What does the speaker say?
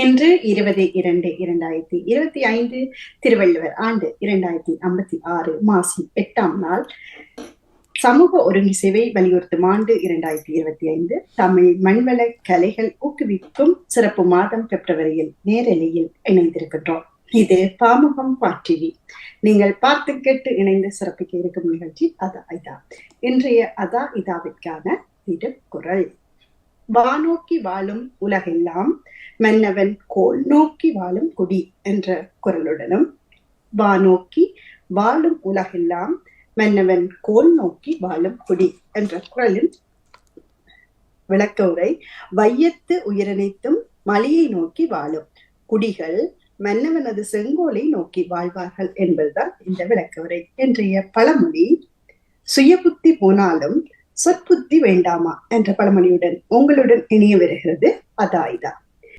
இன்று இருபது இரண்டு இரண்டாயிரத்தி இருபத்தி ஐந்து திருவள்ளுவர் ஆண்டு இரண்டாயிரத்தி ஐம்பத்தி ஆறு மாசி எட்டாம் நாள். சமூக ஒருங்கிசைவை வலியுறுத்தும் ஆண்டு இரண்டாயிரத்தி இருபத்தி ஐந்து. தமிழ் மண்வள கலைகள் ஊக்குவிக்கும் சிறப்பு மாதம் பிப்ரவரியில் நேரலையில் இணைந்திருக்கின்றோம். இது பாமுகம் பாட்டிவி நீங்கள் பார்த்து கேட்டு இணைந்து சிறப்பிக்க இருக்கும் நிகழ்ச்சி அதா இதா இன்றைய அதா இதாவிற்கான திருக்குறள் வானோக்கி வாழும் உலகெல்லாம் மன்னவன் கோல் நோக்கி வாழும் குடி என்ற குரலுடனும் வானோக்கி வாழும் உலகெல்லாம் மன்னவன் கோல் நோக்கி வாழும் குடி என்ற குரலின் விளக்க உரை வையத்து உயிரனைத்தும் மலையை நோக்கி வாழும் குடிகள் மன்னவனது செங்கோலை நோக்கி வாழ்வார்கள் என்பதுதான் இந்த விளக்க உரை. இன்றைய பழமொழி சுயபுத்தி போனாலும் சொற்புத்தி வேண்டாமா? என்ற பழமொழியுடன் உங்களுடன் இணைய வருகிறது அதாய்தா.